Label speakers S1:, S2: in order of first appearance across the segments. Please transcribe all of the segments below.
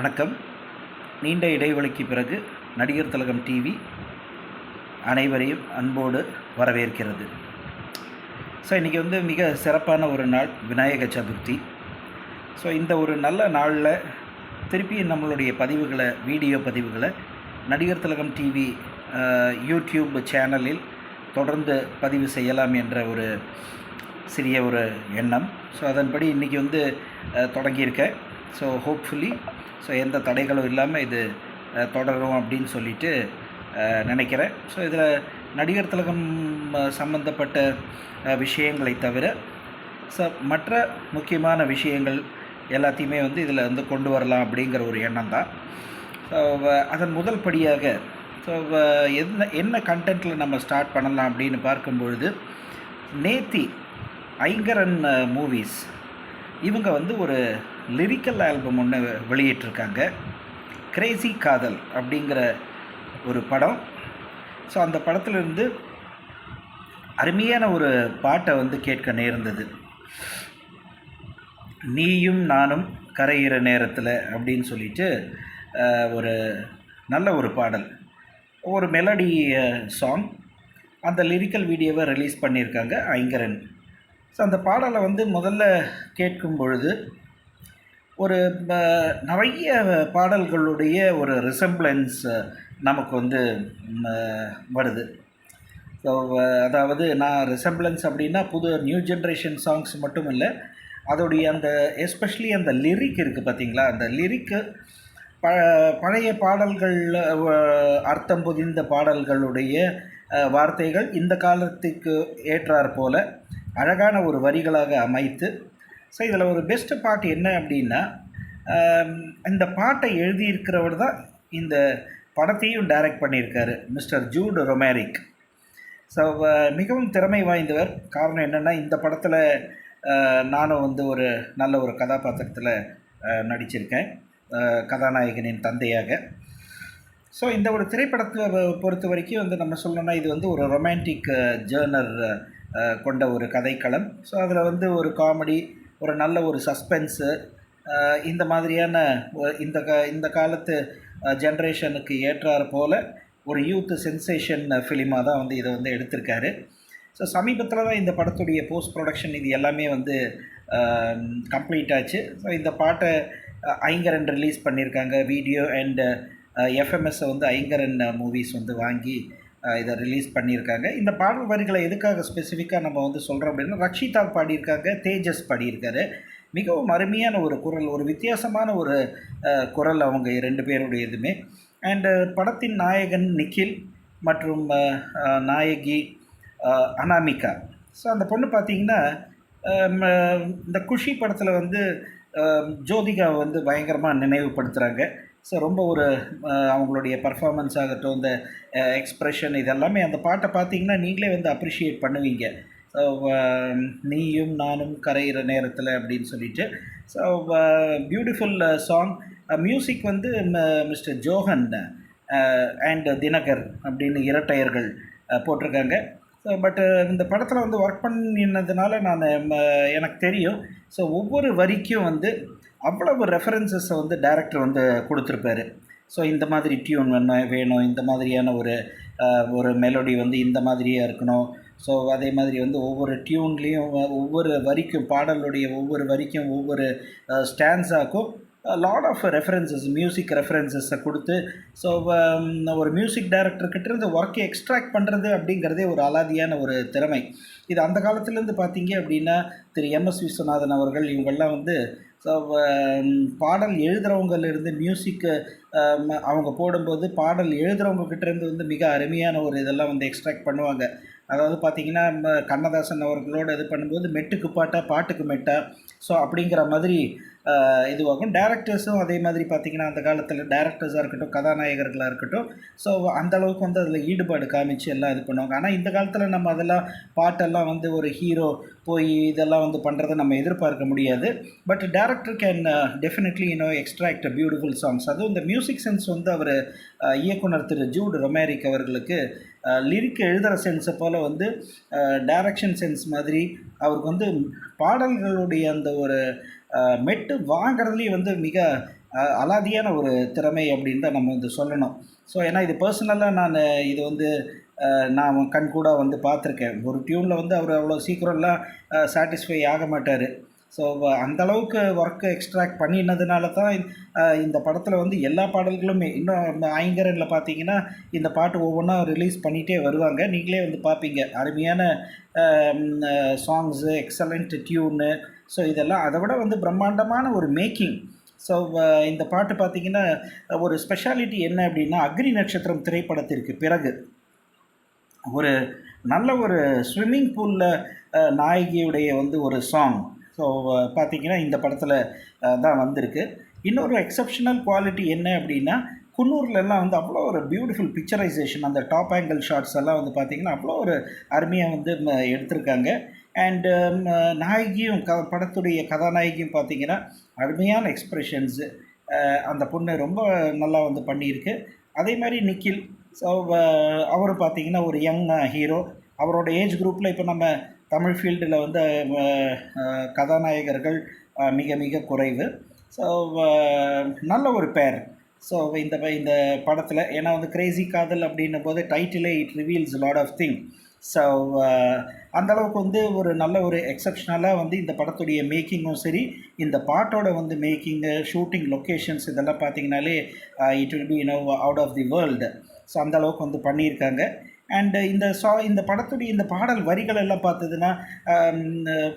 S1: வணக்கம். நீண்ட இடைவெளிக்கு பிறகு நடிகர் திலகம் டிவி அனைவரையும் அன்போடு வரவேற்கிறது. ஸோ இன்றைக்கி வந்து மிக சிறப்பான ஒரு நாள் விநாயக சதுர்த்தி. ஸோ இந்த ஒரு நல்ல நாளில் திருப்பி நம்மளுடைய பதிவுகளை வீடியோ பதிவுகளை நடிகர் திலகம் டிவி யூடியூப் சேனலில் தொடர்ந்து பதிவு செய்யலாம் என்ற ஒரு சிறிய ஒரு எண்ணம். ஸோ அதன்படி இன்றைக்கி வந்து தொடங்கியிருக்கேன். ஸோ ஹோப்ஃபுல்லி ஸோ எந்த தடைகளும் இல்லாமல் இது தொடரும் அப்படின்னு சொல்லிட்டு நினைக்கிறேன். ஸோ இதில் நடிகர் திலகம் சம்மந்தப்பட்ட சம்பந்தப்பட்ட விஷயங்களை தவிர ஸோ மற்ற முக்கியமான விஷயங்கள் எல்லாத்தையுமே வந்து இதில் வந்து கொண்டு வரலாம் அப்படிங்கிற ஒரு எண்ணம் தான் ஸோ அதன் முதல் படியாக ஸோ என்ன என்ன கண்டென்ட்டில் நம்ம ஸ்டார்ட் பண்ணலாம் அப்படின்னு பார்க்கும்பொழுது நேத்தி ஐங்கரன் மூவிஸ் இவங்க வந்து ஒரு லிரிக்கல் ஆல்பம் ஒன்று வெளியிட்டிருக்காங்க. கிரேசி காதல் அப்படிங்கிற ஒரு படம். ஸோ அந்த படத்துலேருந்து அருமையான ஒரு பாட்டை வந்து கேட்க நேர்ந்தது. நீயும் நானும் கரையிற நேரத்தில் அப்படின்னு சொல்லிட்டு ஒரு நல்ல ஒரு பாடல். ஒரு மெலடி சாங் அந்த லிரிக்கல் வீடியோவை ரிலீஸ் பண்ணியிருக்காங்க ஐங்கரன். ஸோ அந்த பாடலை வந்து முதல்ல கேட்கும் பொழுது ஒரு நிறைய பாடல்களுடைய ஒரு ரிசம்பிளன்ஸ் நமக்கு வந்து வருது. ஸோ அதாவது நான் ரிசம்பிளன்ஸ் அப்படின்னா புது நியூ ஜென்ரேஷன் சாங்ஸ் மட்டும் இல்லை அதோடைய அந்த எஸ்பெஷலி அந்த லிரிக் இருக்குது பார்த்தீங்களா அந்த லிரிக்கு ப பழைய பாடல்கள் அர்த்தம் புதிந்த பாடல்களுடைய வார்த்தைகள் இந்த காலத்துக்கு ஏற்றாற் போல அழகான ஒரு வரிகளாக அமைத்து ஸோ இதில் ஒரு பெஸ்ட் பாட்டு என்ன அப்படின்னா இந்த பாட்டை எழுதியிருக்கிறவர் தான் இந்த படத்தையும் டைரக்ட் பண்ணியிருக்காரு மிஸ்டர் ஜூட் ரொமேரிக் ஸோ மிகவும் திறமை வாய்ந்தவர். காரணம் என்னென்னா இந்த படத்தில் நானும் வந்து ஒரு நல்ல ஒரு கதாபாத்திரத்தில் நடிச்சிருக்கேன் கதாநாயகனின் தந்தையாக. ஸோ இந்த ஒரு திரைப்படத்தை பொறுத்த வரைக்கும் வந்து நம்ம சொல்லணும்னா இது வந்து ஒரு ரொமான்டிக் ஜேர்னர் கொண்ட ஒரு கதைக்களம். ஸோ அதில் வந்து ஒரு காமெடி ஒரு நல்ல ஒரு சஸ்பென்ஸு இந்த மாதிரியான இந்த க இந்த காலத்து ஜென்ரேஷனுக்கு ஏற்றாறு போல் ஒரு யூத் சென்சேஷன் ஃபிலிமாக தான் வந்து இதை வந்து எடுத்திருக்காரு. ஸோ சமீபத்தில் தான் இந்த படத்துடைய போஸ்ட் ப்ரொடக்ஷன் இது எல்லாமே வந்து கம்ப்ளீட் ஆச்சு. ஸோ இந்த பாட்டை ஐங்கரன் ரிலீஸ் பண்ணியிருக்காங்க. வீடியோ அண்டு எஃப்எம்எஸ்ஸை வந்து ஐங்கரன் மூவிஸ் வந்து வாங்கி இதை ரிலீஸ் பண்ணியிருக்காங்க. இந்த பாடல் வரிகளை எதுக்காக ஸ்பெசிஃபிக்காக நம்ம வந்து சொல்கிறோம் அப்படின்னா ரக்ஷிதா பாடியிருக்காங்க தேஜஸ் பாடியிருக்காரு. மிகவும் அருமையான ஒரு குரல் ஒரு வித்தியாசமான ஒரு குரல் அவங்க ரெண்டு பேருடைய இதுமே அண்டு படத்தின் நாயகன் நிখিল மற்றும் நாயகி அனாமிகா. ஸோ அந்த பொண்ணு பார்த்தீங்கன்னா இந்த குஷி படத்தில் வந்து ஜோதிகா ஜோதிகாவை வந்து பயங்கரமாக நினைவுபடுத்துகிறாங்க ஸோ ரொம்ப ஒரு அவங்களுடைய பர்ஃபார்மன்ஸ் ஆகட்டும் இந்த எக்ஸ்ப்ரெஷன் இதெல்லாமே அந்த பாட்டை பார்த்தீங்கன்னா நீங்களே வந்து அப்ரிஷியேட் பண்ணுவீங்க. ஸோ நீயும் நானும் கரையிற நேரத்தில் அப்படின்னு சொல்லிட்டு. ஸோ பியூட்டிஃபுல் சாங் மியூசிக் வந்து மிஸ்டர் ஜோஹன் அண்ட் தினகர் அப்படின்னு இரட்டையர்கள் போட்டிருக்காங்க. ஸோ பட்டு இந்த படத்தில் வந்து ஒர்க் பண்ணினதுனால நான் எனக்கு தெரியும். ஸோ ஒவ்வொரு வரிக்கும் வந்து அவ்வளவு ரெஃபரன்சஸை வந்து டேரக்டர் வந்து கொடுத்துருப்பாரு. ஸோ இந்த மாதிரி டியூன் வேணும் வேணும். இந்த மாதிரியான ஒரு ஒரு மெலோடி வந்து இந்த மாதிரியாக இருக்கணும். ஸோ அதே மாதிரி வந்து ஒவ்வொரு டியூன்லேயும் ஒவ்வொரு வரிக்கும் பாடலுடைய ஒவ்வொரு வரிக்கும் ஒவ்வொரு ஸ்டான்ஸாக்கும் லாட் ஆஃப் ரெஃபரன்சஸ் மியூசிக் ரெஃபரன்சஸை கொடுத்து ஸோ ஒரு மியூசிக் டைரக்டர்கிட்ட இருந்து ஒர்க்கை எக்ஸ்ட்ராக்ட் பண்ணுறது அப்படிங்கிறதே ஒரு அலாதியான ஒரு திறமை. இது அந்த காலத்துலேருந்து பார்த்தீங்க அப்படின்னா திரு எம்எஸ் விஸ்வநாதன் அவர்கள் இவங்கெல்லாம் வந்து ஸோ uh, பாடல் எழுதுகிறவங்கலேருந்து uh, மியூசிக்கு அவங்க போடும்போது பாடல் எழுதுகிறவங்க கிட்டேருந்து வந்து மிக அருமையான ஒரு இதெல்லாம் வந்து எக்ஸ்ட்ராக்ட் பண்ணுவாங்க. அதாவது பார்த்தீங்கன்னா கண்ணதாசன் அவர்களோட இது பண்ணும்போது மெட்டுக்கு பாட்டா பாட்டுக்கு மெட்டா. ஸோ அப்படிங்கிற மாதிரி இதுவாகும். டேரக்டர்ஸும் அதே மாதிரி பார்த்தீங்கன்னா அந்த காலத்தில் டேரக்டர்ஸாக இருக்கட்டும் கதாநாயகர்களாக இருக்கட்டும் ஸோ அந்த அளவுக்கு வந்து அதில் ஈடுபாடு காமிச்சு எல்லாம் இது பண்ணுவாங்க. ஆனால் இந்த காலத்தில் நம்ம அதெல்லாம் பாட்டெல்லாம் வந்து ஒரு ஹீரோ போய் இதெல்லாம் வந்து பண்ணுறதை நம்ம எதிர்பார்க்க முடியாது. But director can definitely you know extract beautiful songs அதுவும் இந்த மியூசிக் சென்ஸ் வந்து அவர் uh, இயக்குனர் திரு ஜூட் ரொமேரிக் அவர்களுக்கு uh, லிரிக் எழுதுகிற சென்ஸை போல் வந்து uh, டைரக்ஷன் சென்ஸ் மாதிரி அவருக்கு வந்து பாடல்களுடைய அந்த ஒரு மெட்டு வாங்கிறதுலேயும் வந்து மிக அலாதியான ஒரு திறமை அப்படின்னு தான் நம்ம வந்து சொல்லணும். ஸோ ஏன்னா இது பர்சனலாக நான் இது வந்து நான் கண் கூட வந்து பார்த்துருக்கேன். ஒரு டியூனில் வந்து அவர் அவ்வளோ சீக்கிரம்லாம் சாட்டிஸ்ஃபை ஆக மாட்டார். ஸோ அந்த அளவுக்கு ஒர்க்கு எக்ஸ்ட்ராக்ட் பண்ணினதுனால தான் இந்த படத்தில் வந்து எல்லா பாடல்களுமே இன்னும் ஐங்கரனில் பார்த்தீங்கன்னா இந்த பாட்டு ஒவ்வொன்றா ரிலீஸ் பண்ணிகிட்டே வருவாங்க. நீங்களே வந்து பார்ப்பீங்க. அருமையான சாங்ஸு எக்ஸலண்ட் டியூனு ஸோ இதெல்லாம் அதை விட வந்து பிரம்மாண்டமான ஒரு மேக்கிங் ஸோ இந்த பாட்டு பார்த்தீங்கன்னா ஒரு ஸ்பெஷாலிட்டி என்ன அப்படின்னா அக்னி நட்சத்திரம் திரைப்படத்திற்கு பிறகு. ஒரு நல்ல ஒரு ஸ்விம்மிங் பூலில் நாயகியுடைய வந்து ஒரு சாங் ஸோ பார்த்தீங்கன்னா இந்த படத்தில் தான் வந்திருக்கு. இன்னொரு எக்ஸப்ஷனல் குவாலிட்டி என்ன அப்படின்னா குன்னூர்லலாம் வந்து அவ்வளோ ஒரு பியூட்டிஃபுல் பிக்சரைசேஷன் அந்த டாப் ஆங்கிள் ஷாட்ஸ் எல்லாம் வந்து பார்த்திங்கன்னா அவ்வளோ ஒரு அருமையாக வந்து எடுத்திருக்காங்க. Um, அண்டு நாயகியும் க படத்துடைய கதாநாயகியும் பார்த்தீங்கன்னா அருமையான எக்ஸ்ப்ரெஷன்ஸு அந்த பொண்ணு ரொம்ப நல்லா வந்து பண்ணியிருக்கு. அதே மாதிரி நிக்கில் ஸோ அவர் பார்த்தீங்கன்னா ஒரு யங் ஹீரோ அவரோட ஏஜ் குரூப்பில் இப்போ நம்ம தமிழ் ஃபீல்டில் வந்து கதாநாயகர்கள் மிக மிக குறைவு. ஸோ நல்ல ஒரு பேர் ஸோ இந்த ப- இந்த படத்தில் ஏன்னா வந்து கிரேசி காதல் அப்படின்னும் போது டைட்டிலே it reveals lot of thing so அந்தளவுக்கு வந்து ஒரு நல்ல ஒரு எக்ஸப்ஷனலாக வந்து இந்த படத்துடைய மேக்கிங்கும் சரி இந்த பாட்டோட வந்து மேக்கிங்கு ஷூட்டிங் லொக்கேஷன்ஸ் இதெல்லாம் பார்த்தீங்கனாலே it will be you know out of the world so அந்த அளவுக்கு வந்து பண்ணியிருக்காங்க. அண்டு இந்த சா இந்த படத்துடைய இந்த பாடல் வரிகள் எல்லாம் பார்த்ததுன்னா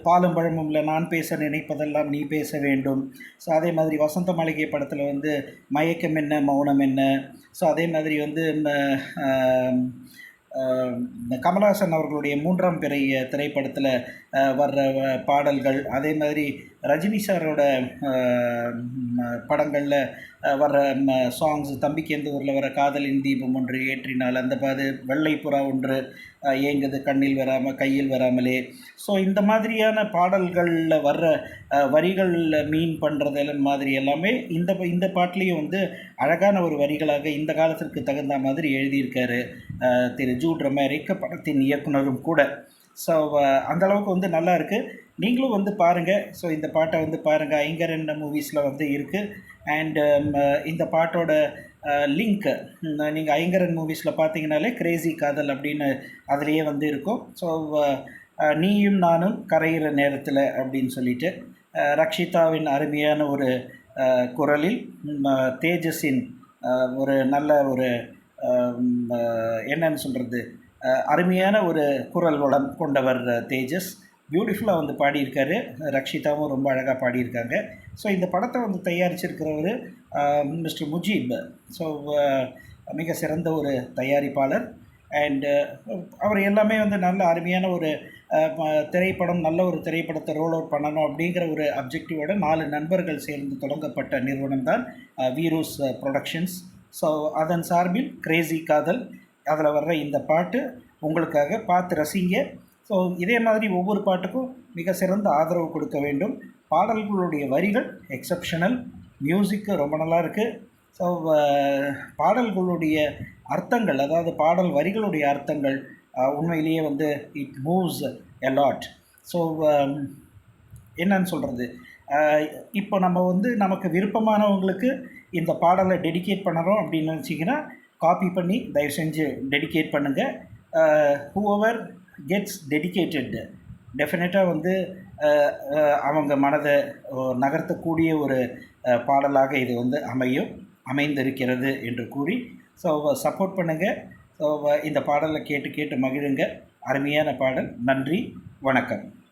S1: பாலும் பழமும் இல்லை. நான் பேச நினைப்பதெல்லாம் நீ பேச வேண்டும். ஸோ அதே மாதிரி வசந்த மாளிகை படத்தில் வந்து மயக்கம் என்ன மௌனம் என்ன? ஸோ அதே மாதிரி வந்து இந்த கமலஹாசன் அவர்களுடைய மூன்றாம் பிறைய திரைப்படத்தில் வர்ற பாடல்கள் அதே மாதிரி ரஜினி சாரோட படங்களில் வர்ற சாங்ஸ் தம்பிக்கேந்து ஊரில் வர காதலின் தீபம் ஒன்று ஏற்றினால் அந்த பாது வெள்ளை புறா ஒன்று ஏங்குது கண்ணில் வராமல் கையில் வராமலே. ஸோ இந்த மாதிரியான பாடல்களில் வர்ற வரிகளில் மீன் பண்ணுறது மாதிரி எல்லாமே இந்த இந்த பாட்டிலையும் வந்து அழகான ஒரு வரிகளாக இந்த காலத்திற்கு தகுந்த மாதிரி எழுதியிருக்காரு. திரு ஜூட் ரொமேரிக்க படத்தின் இயக்குனரும் கூட. ஸோ அந்த அளவுக்கு வந்து நல்லா இருக்குது நீங்களும் வந்து பாருங்கள் ஸோ இந்த பாட்டை வந்து பாருங்கள் ஐங்கரன் மூவிஸில் வந்து இருக்குது அண்டு இந்த பாட்டோட லிங்க் நீங்கள் ஐங்கரன் மூவிஸில் பார்த்தீங்கனாலே கிரேசி காதல் அப்படின்னு அதுலேயே வந்து இருக்கும். ஸோ நீயும் நானும் கரையிற நேரத்தில் அப்படின்னு சொல்லிட்டு ரக்ஷிதாவின் அருமையான ஒரு குரலில் தேஜஸின் ஒரு நல்ல ஒரு என்னன்னு சொல்கிறது அருமையான ஒரு குரல் வளம் கொண்டவர் தேஜஸ். பியூட்டிஃபுல்லாக வந்து பாடியிருக்காரு. ரக்ஷிதாவும் ரொம்ப அழகாக பாடியிருக்காங்க. ஸோ இந்த படத்தை வந்து தயாரிச்சிருக்கிறவர் மிஸ்டர் முஜீப். ஸோ மிக சிறந்த ஒரு தயாரிப்பாளர். அண்டு அவர் எல்லாமே வந்து நல்ல அருமையான ஒரு திரைப்படம் நல்ல ஒரு திரைப்படத்தை ரோல் அவுட் பண்ணணும் அப்படிங்கிற ஒரு அப்ஜெக்டிவோட நாலு நண்பர்கள் சேர்ந்து தொடங்கப்பட்ட நிறுவனம் தான் வீரோஸ் ப்ரொடக்ஷன்ஸ் ஸோ அதன் சார்பில் கிரேசி காதல் அதில் வர்ற இந்த பாட்டு உங்களுக்காக பார்த்து ரசிங்க. ஸோ இதே மாதிரி ஒவ்வொரு பாட்டுக்கும் மிக சிறந்த ஆதரவு கொடுக்க வேண்டும். பாடல்களுடைய வரிகள் எக்ஸப்ஷனல் மியூசிக்கு ரொம்ப நல்லா இருக்குது ஸோ பாடல்களுடைய அர்த்தங்கள் அதாவது பாடல் வரிகளுடைய அர்த்தங்கள் உண்மையிலேயே வந்து it moves a lot so என்னன்னு சொல்கிறது இப்போ நம்ம வந்து நமக்கு விருப்பமானவங்களுக்கு இந்த பாடலை டெடிகேட் பண்ணுறோம் அப்படின்னு நினச்சிங்கன்னா காப்பி பண்ணி தயவு செஞ்சு டெடிகேட் பண்ணுங்கள் ஹூவர் கெட்ஸ் டெடிக்கேட்டட் டெஃபினட்டாக வந்து அவங்க மனதை நகர்த்தக்கூடிய ஒரு பாடலாக இது வந்து அமையும் அமைந்திருக்கிறது என்று கூறி ஸோ சப்போர்ட் பண்ணுங்கள் ஸோ இந்த பாடலை கேட்டு கேட்டு மகிழுங்க. அருமையான பாடல். நன்றி. வணக்கம்.